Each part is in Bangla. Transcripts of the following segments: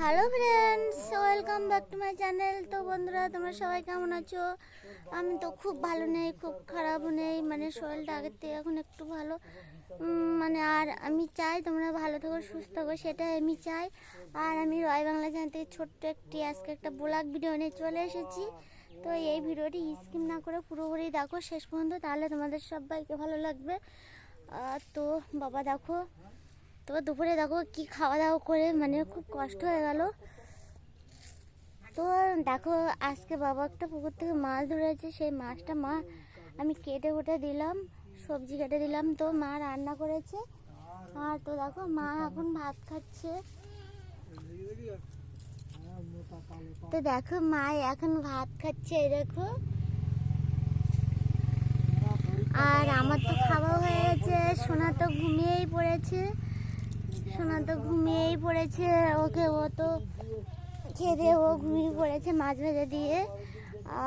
Hello friends welcome back to my channel তো বন্ধুরা, তোমরা সবাই কেমন আছো? আমি তো খুব ভালো নেই, খুব খারাপও নেই। মানে শরীরটা আগের থেকে এখন একটু ভালো। মানে আর আমি চাই তোমরা ভালো থাকো, সুস্থ থাকো, সেটাই আমি চাই। আর আমি রয় বাংলা চ্যানেল থেকে ছোট্ট একটি, আজকে একটা ব্লগ ভিডিও নিয়ে চলে এসেছি। তো এই ভিডিওটি স্কিম না করে পুরোপুরি দেখো শেষ পর্যন্ত, তাহলে তোমাদের সবাইকে ভালো লাগবে। তো বাবা দেখো তো দুপুরে দেখো কি খাওয়া দাওয়া করে মানে খুব কষ্ট হয়ে গেল। তো দেখো, আজকে বাবা একটা পুকুর থেকে মাছ ধরেছে, সেই মাছটা মা, আমি কেটে কুটে দিলাম, সবজি কেটে দিলাম। তো মা রান্না করেছে। আর তো দেখো, মা এখন ভাত খাচ্ছে। তো দেখো, মা এখন ভাত খাচ্ছে, এই দেখো। আর আমার তো খাওয়া হয়ে গেছে, সোনা তো ঘুমিয়েই পড়েছে। সোনা তো ঘুমিয়েই পড়েছে, ওকে ও তো খেয়ে ও ঘুমিয়ে পড়েছে মাছ ভাজা দিয়ে।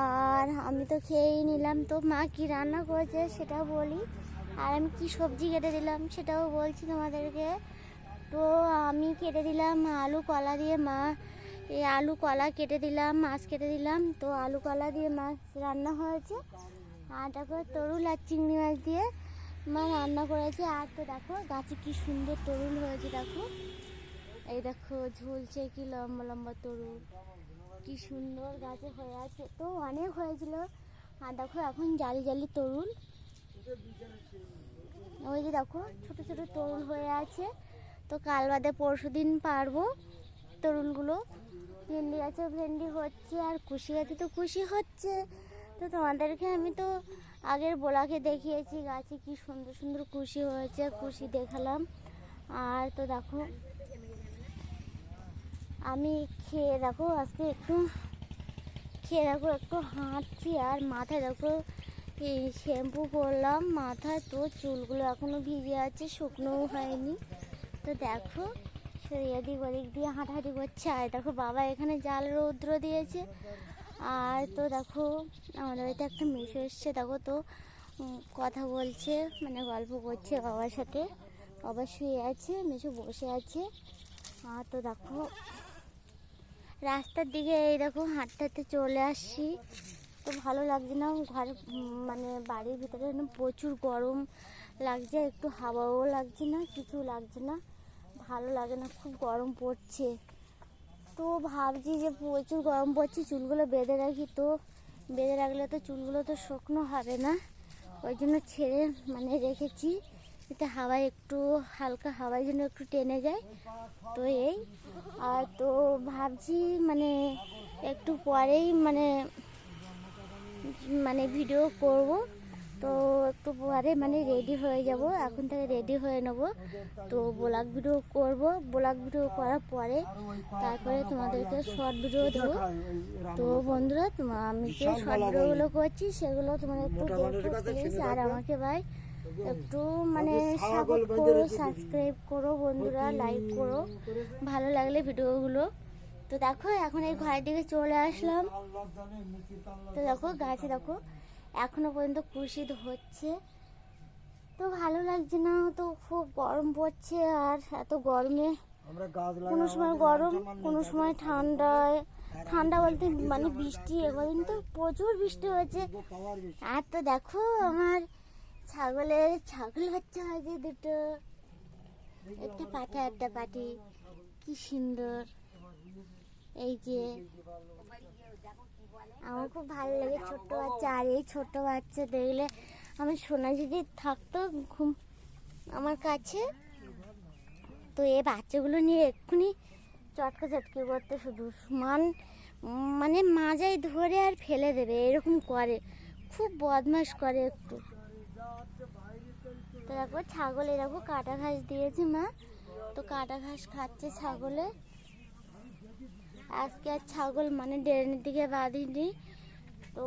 আর আমি তো খেয়েই নিলাম। তো মা কি রান্না করেছে সেটাও বলি। আর আমি কি সবজি কেটে দিলাম সেটাও বলছি তোমাদেরকে। তো আমি কেটে দিলাম আলু কলা দিয়ে মা, এই আলু কলা কেটে দিলাম, মাছ কেটে দিলাম। তো আলু কলা দিয়ে মাছ রান্না হয়েছে। আর তারপর তরুল আর চিংড়ি মাছ দিয়ে মা রান্না করেছে, আর তো দেখো, গাছে কি সুন্দর তরুল হয়েছে, দেখো। এই দেখো, ঝুলছে কি লম্বা লম্বা তরুল কি সুন্দর গাছে হয়ে আছে। তো অনেক হয়েছিল। আর দেখো, এখন জালি জালি তরুল ওই যে দেখো, ছোট ছোট তরুল হয়ে আছে। তো কাল বাদে পরশু দিন পারব তরুলগুলো ভেন্ডি গাছে ভেন্ডি হচ্ছে, আর কুশি গাছে তো কুশি হচ্ছে। তো তোমাদেরকে আমি তো আগের বোলাকে দেখিয়েছি, গাছে কি সুন্দর সুন্দর কুশি হয়েছে, কুশি দেখালাম। আর তো দেখো, আমি খেয়ে দেখো, আজকে একটু খেয়ে দেখো, একটু হাঁটছি, আর মাথায় দেখো শ্যাম্পু করলাম। মাথায় তো চুলগুলো এখনও ভিজে আছে, শুকনোও হয়নি। তো দেখো এদিক ওদিক দিয়ে হাঁটাহাঁটি করছে, আর দেখো বাবা এখানে জাল রৌদ্র দিয়েছে। আর তো দেখো, আমাদের বাড়িতে একটা মেশো এসছে, দেখো তো কথা বলছে মানে গল্প করছে বাবার সাথে। বাবা শুয়ে আছে, মেশো বসে আছে। আর তো দেখো, রাস্তার দিকে এই দেখো হাঁটতে হাঁটতে চলে আসছি। তো ভালো লাগছে না, ঘরে মানে বাড়ির ভিতরে প্রচুর গরম লাগছে, একটু হাওয়াও লাগছে না, কিছু লাগছে না। ভালো লাগে না, খুব গরম পড়ছে। তো ভাবছি যে প্রচুর গরম পড়ছে, চুলগুলো বেঁধে রাখি তো। বেঁধে রাখলে তো চুলগুলো তো শুকনো হবে না। ওই জন্য ছেড়ে মানে রেখেছি এতে হাওয়ায় একটু, হালকা হাওয়ায় যেন একটু টেনে যায়। তো এই, আর তো ভাবছি মানে একটু পরেই মানে মানে ভিডিও করব। তো একটু পরে মানে রেডি হয়ে যাব এখন থেকে রেডি হয়ে নেব। তো ব্লগ ভিডিও করব ব্লগ ভিডিও করার পরে তারপরে তোমাদেরকে শর্ট ভিডিও দেবো। তো বন্ধুরা আমি যে শর্ট ভিডিওগুলো করছি সেগুলো তোমার একটু দেখো প্লিজ আর আমাকে ভাই একটু মানে সাপোর্ট করো সাবস্ক্রাইব করো বন্ধুরা লাইক করো। ভালো লাগলে ভিডিওগুলো তো দেখো এখন এই ঘরের দিকে চলে আসলাম। তো দেখো গাছে দেখো এখনও পর্যন্ত কুশি হচ্ছে। তো ভালো লাগছে না তো খুব গরম পড়ছে আর এত গরমে। কোনো সময় গরম কোনো সময় ঠান্ডায়। ঠান্ডা বলতে মানে বৃষ্টি একদিন তো প্রচুর বৃষ্টি হয়েছে। আর তো দেখো আমার ছাগলের ছাগল বাচ্চা হয়েছে দুটো। একটা পাঠা একটা পাটি কি সুন্দর। এই যে আমার খুব ভালো লাগে ছোট্ট বাচ্চা, আর এই ছোট্ট বাচ্চা দেখলে আমার সোনা যদি থাকতো ঘুম আমার কাছে, তো এই বাচ্চাগুলো নিয়ে এক্ষুনি চটকা চটকি করতে শুধু মান মানে মাজায় ধরে আর ফেলে দেবে, এরকম করে। খুব বদমাস করে একটু। তো দেখো ছাগল এরকম কাটা ঘাস দিয়েছে মা। তো কাটা ঘাস খাচ্ছে ছাগলে। আজকে আর ছাগল মানে ড্রেনের দিকে বাঁধিনি, তো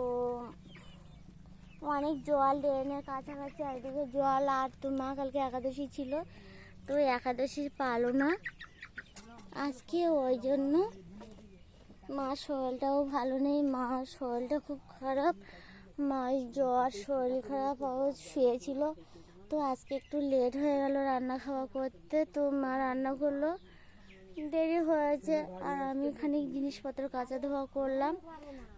অনেক জল ড্রেনের কাছাকাছি একদিকে জল আর তো মা কালকে একাদশী ছিল, তো একাদশী পালো না আজকে ওই জন্য। মা শরীরটাও ভালো নেই, মা শরীরটা খুব খারাপ মা জ্বর, শরীর খারাপ শুয়েছিল, তো আজকে একটু লেট হয়ে গেল রান্না খাওয়া করতে, তো মা রান্না করল। দেরি হয়েছে, আর আমি খানিক জিনিসপত্র কাঁচা ধোয়া করলাম।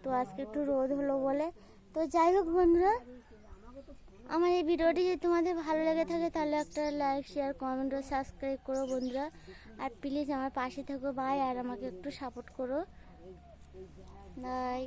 তো আজকে একটু রোদ হলো বলে। তো যাই হোক বন্ধুরা, আমার এই ভিডিওটি যদি তোমাদের ভালো লেগে থাকে, তাহলে একটা লাইক শেয়ার কমেন্ট সাবস্ক্রাইব করো বন্ধুরা। আর প্লিজ আমার পাশে থাকো বাই আর আমাকে একটু সাপোর্ট করো। বাই